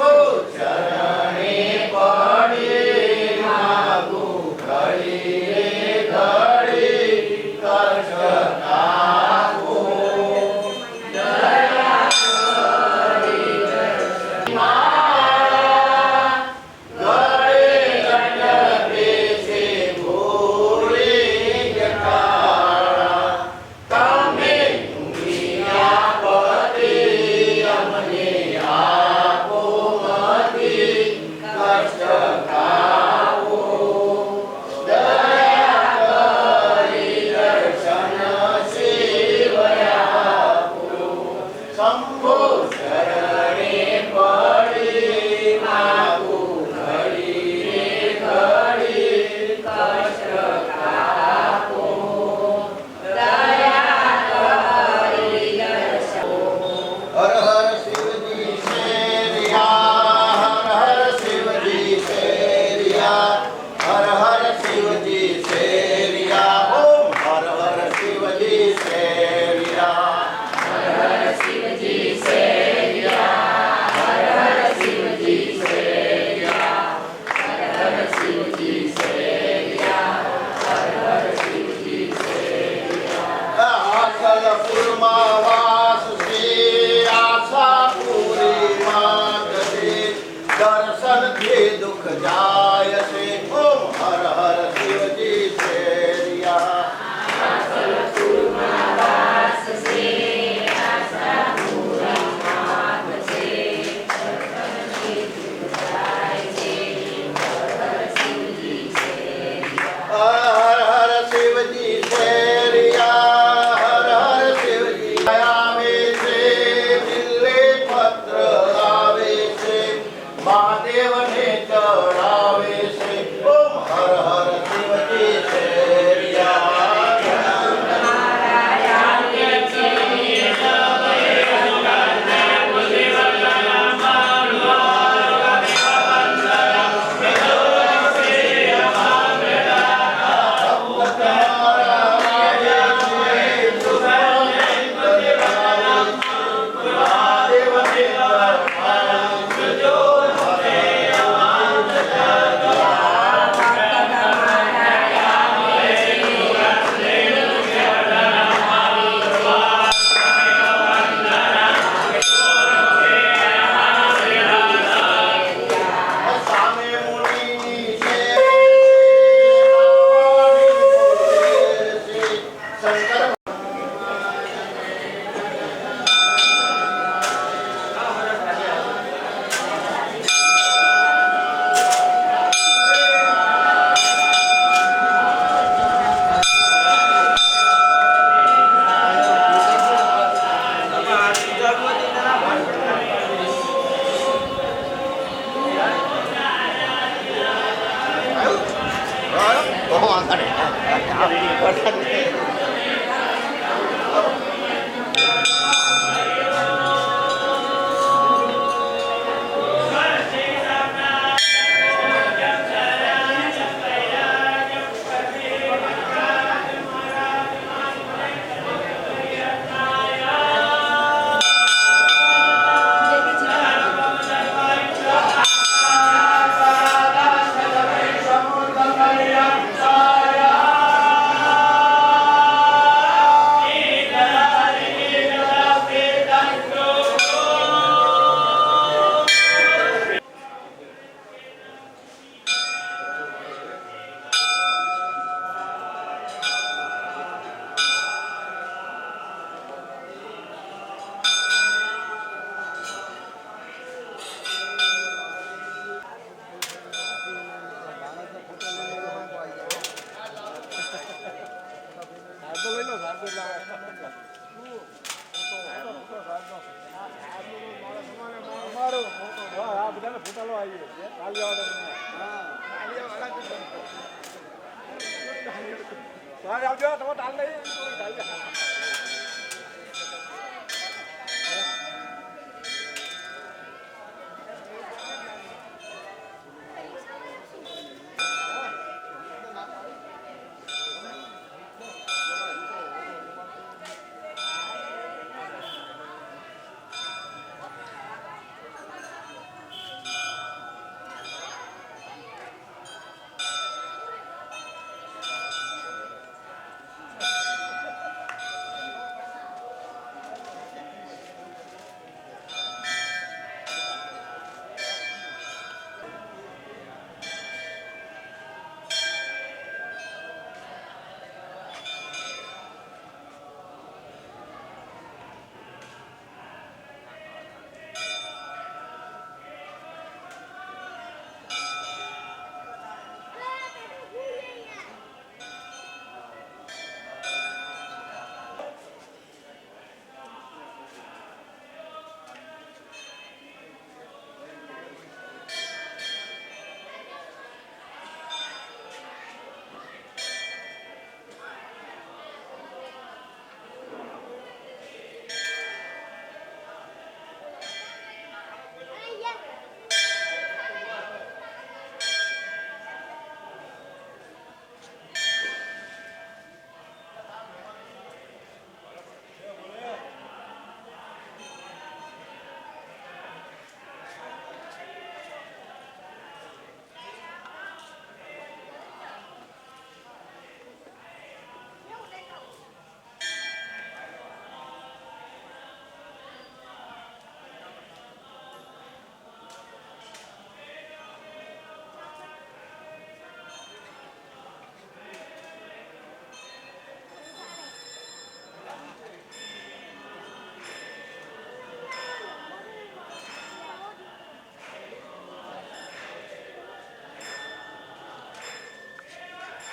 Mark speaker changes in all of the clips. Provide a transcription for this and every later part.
Speaker 1: Charanesh. જાય 哎两句怎么打你注意
Speaker 2: 点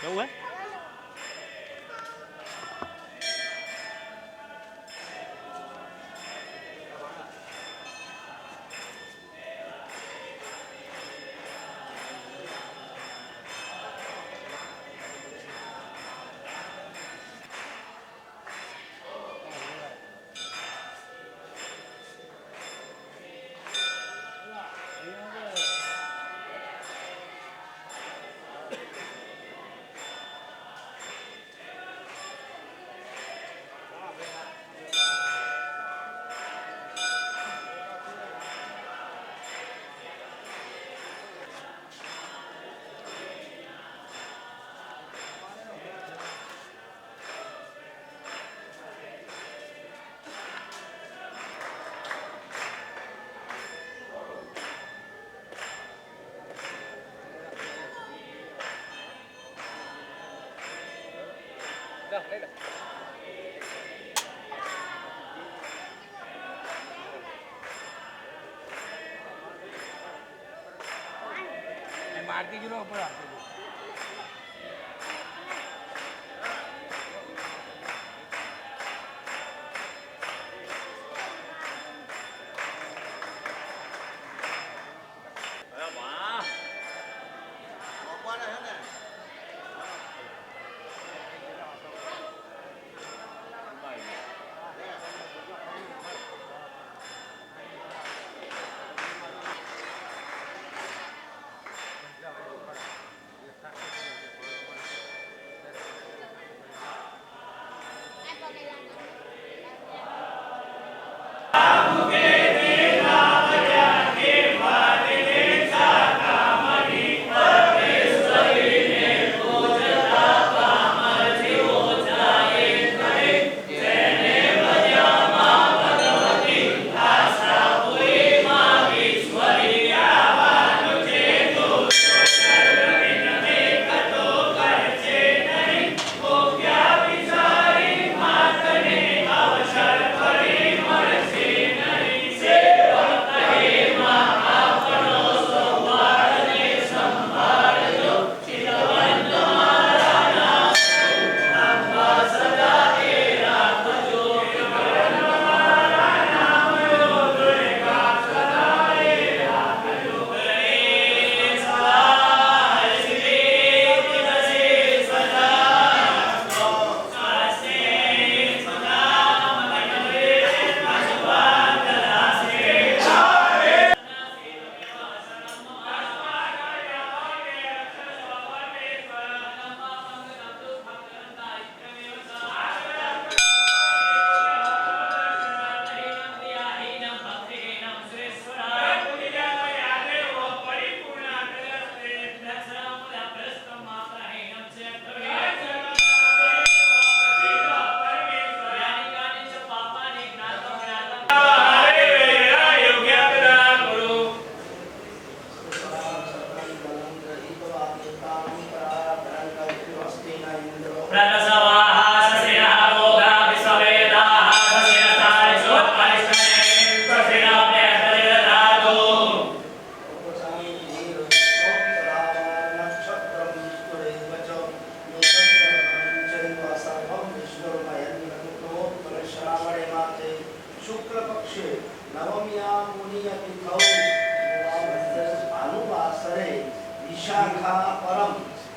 Speaker 2: Nowhere.
Speaker 3: મારતી ગયેલો ઉપર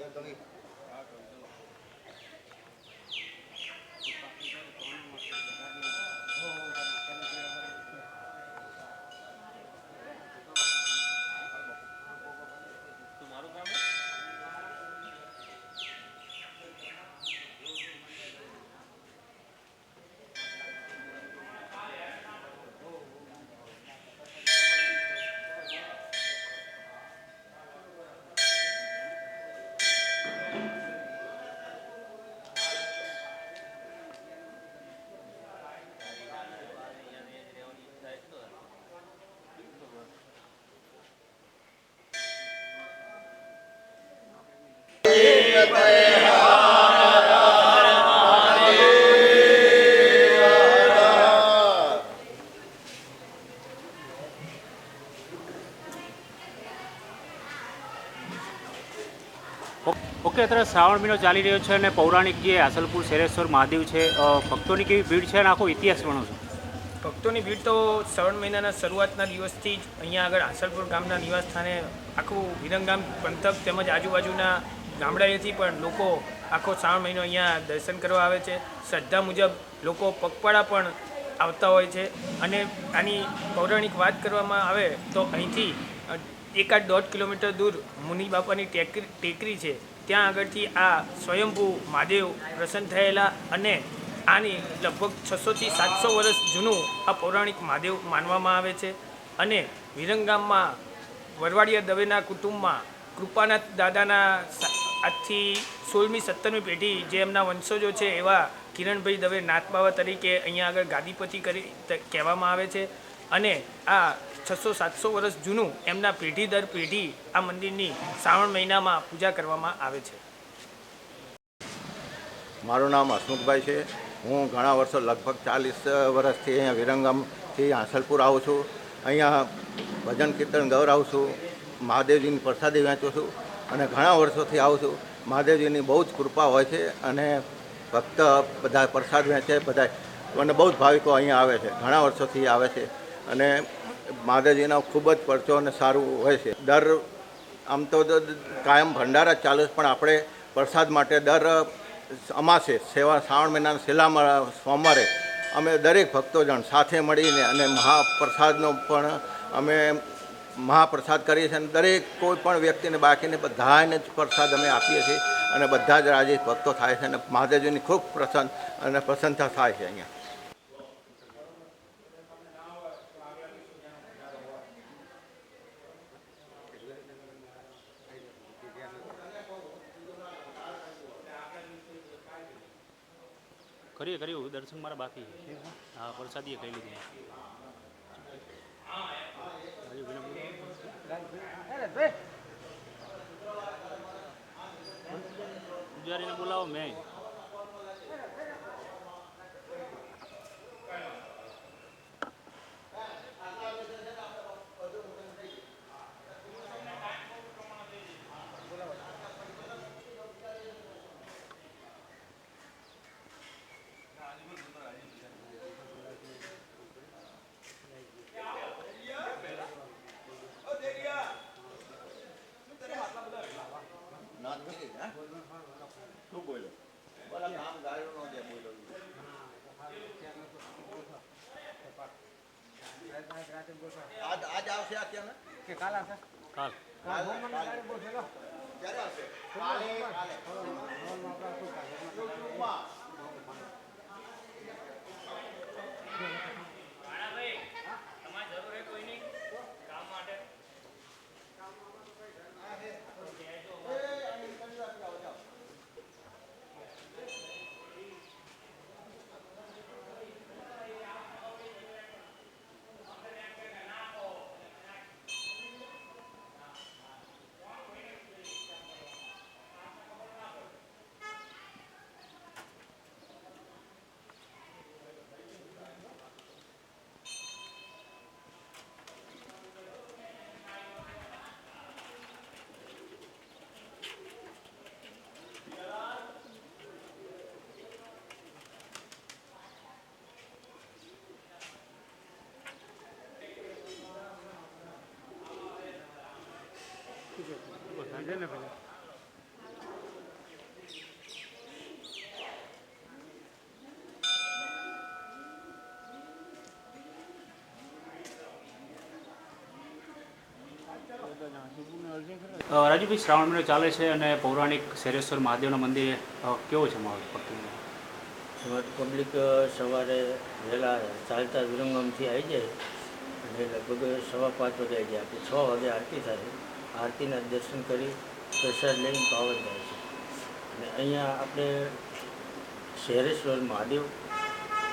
Speaker 4: Ayan,
Speaker 2: tangi. અત્યારે શ્રાવણ મહિનો ચાલી રહ્યો છે અને પૌરાણિક જે આસલપુર શેરેશ્વર, મહાદેવ છે ભક્તોની કેવી ભીડ છે અને આખો ઇતિહાસ ભણો છો?
Speaker 5: ભક્તોની ભીડ તો શ્રવણ મહિનાના શરૂઆતના દિવસથી જ અહીંયા આગળ આસલપુર ગામના નિવાસસ્થાને આખું વિરંગામ, પંથક તેમજ આજુબાજુના ગામડાએથી પણ લોકો આખો શ્રાવણ મહિનો અહીંયા દર્શન કરવા આવે છે. શ્રદ્ધા મુજબ લોકો પગપાળા પણ આવતા હોય છે. અને આની પૌરાણિક વાત કરવામાં આવે તો અહીંથી એકાદ દોઢ કિલોમીટર દૂર મુનિ બાપાની ટેકરી ટેકરી છે. ત્યાં આગળથી આ સ્વયંભૂ મહાદેવ પ્રસન્ન થયેલા અને આની લગભગ છસોથી સાતસો વર્ષ જૂનું આ પૌરાણિક મહાદેવ માનવામાં આવે છે. અને વિરંગામમાં વરવાડિયા દવેના કુટુંબમાં કૃપાનાથ દાદાના આજથી સોળમી સત્તરમી પેઢી જે એમના વંશજો છે એવા કિરણભાઈ દવે નાથ બાવા તરીકે અહીંયા આગળ ગાદીપતિ કરી કહેવામાં આવે છે. અને આ છસો સાતસો વર્ષ જૂનું એમના પેઢી દર પેઢી આ મંદિરની શ્રાવણ મહિનામાં પૂજા કરવામાં આવે છે.
Speaker 1: મારું નામ હસમુખભાઈ છે. હું ઘણા વર્ષો લગભગ ચાલીસ વર્ષથી અહીંયા વિરંગમથી હાંસલપુર આવું છું. અહીંયા ભજન કીર્તન ગૌરાવું છું. મહાદેવજીની પ્રસાદી વહેંચું છું અને ઘણા વર્ષોથી આવું છું. મહાદેવજીની બહુ જ કૃપા હોય છે અને ભક્ત બધા પ્રસાદ વહેંચે, બધા અને બહુ જ ભાવિકો અહીંયા આવે છે. ઘણા વર્ષોથી આવે છે. અને મહાદેવજીનો ખૂબ જ પરચો અને સારું હોય છે. દર આમ તો કાયમ ભંડારા ચાલે છે, પણ આપણે પ્રસાદ માટે દર અમાસે, સેવા શ્રાવણ મહિનાના છેલ્લા સોમવારે અમે દરેક ભક્તોજણ સાથે મળીને અને મહાપ્રસાદનો પણ અમે મહાપ્રસાદ કરીએ છીએ અને દરેક કોઈ પણ વ્યક્તિને બાકીને બધાને જ પ્રસાદ અમે આપીએ છીએ અને બધા જ રાજી ભક્તો થાય છે અને મહાદેવજીની ખૂબ પ્રસન્ન અને પ્રસન્નતા થાય છે અહીંયા.
Speaker 2: કરીએ કર્યું દર્શન મારા બાકી હા પ્રસાદીએ કહી લીધું. પૂજારીને બોલાવો મેં.
Speaker 1: આજ આજ આવશે અત્યારે
Speaker 2: કાલ
Speaker 1: ક્યારે આવશે? કાલે. કાલે યુટ્યુબમાં
Speaker 2: સાંજે ને પેલા રાજુભાઈ શ્રાવણ મહિનો ચાલે છે અને પૌરાણિક શેરેશ્વર મહાદેવના મંદિર કેવો છે માહોલ ભક્તિનો
Speaker 6: પબ્લિક સવારે વહેલા ચાલતા વિરંગમથી આવી જાય અને લગભગ સવા પાંચ વાગે આવી જાય. આપણે છ વાગે આરતી થાય. આરતીના દર્શન કરી પ્રસાદ લઈને પાવન જાય છે. અને અહીંયા આપણે શહેરેશ્વર મહાદેવ,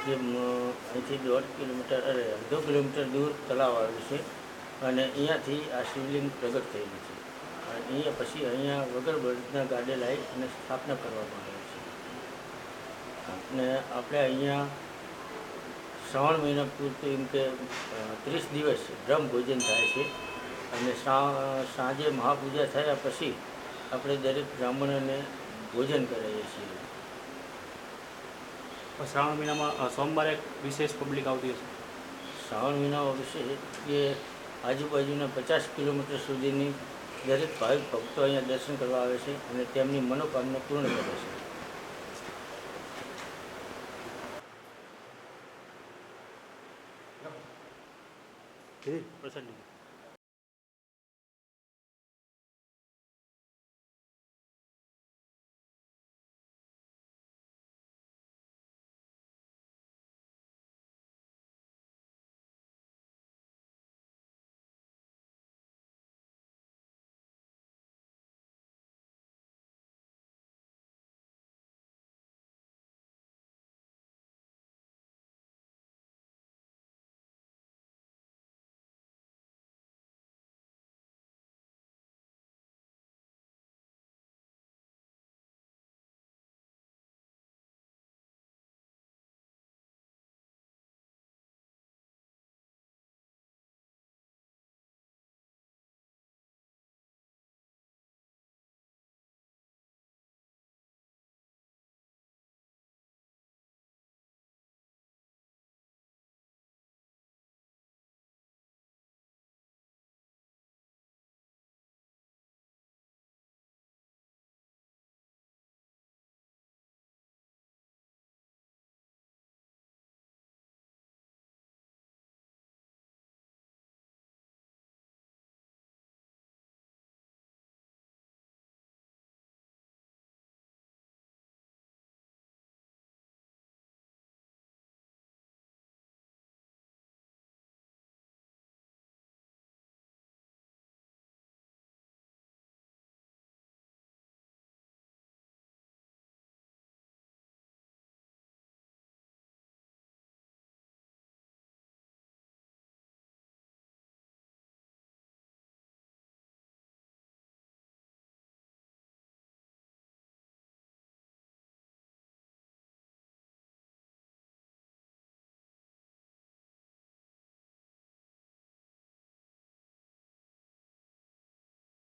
Speaker 6: જે અહીંથી દોઢ કિલોમીટર અરે અડધો કિલોમીટર દૂર તળાવ આવ્યું છે અને અહીંયાથી આ શિવલિંગ પ્રગટ થયેલું છે. અને અહીંયા પછી અહીંયા વગર બળદના ગાડે લાવી અને સ્થાપના કરવામાં આવે છે. અને આપણે અહીંયા શ્રાવણ મહિના પૂરતું એમ કે ત્રીસ દિવસ બ્રહ્મ ભોજન થાય છે. અને સાંજે મહાપૂજા થયા પછી આપણે દરેક બ્રાહ્મણોને ભોજન કરાવીએ છીએ.
Speaker 2: શ્રાવણ મહિનામાં સોમવારે વિશેષ પબ્લિક આવતી હશે?
Speaker 6: શ્રાવણ મહિનામાં વિશે કે આજુબાજુના પચાસ કિલોમીટર સુધીની દરેક ભાવિક ભક્તો અહીંયા દર્શન કરવા આવે છે અને તેમની મનોકામના પૂર્ણ કરે છે.
Speaker 2: પ્રસાદ લીધો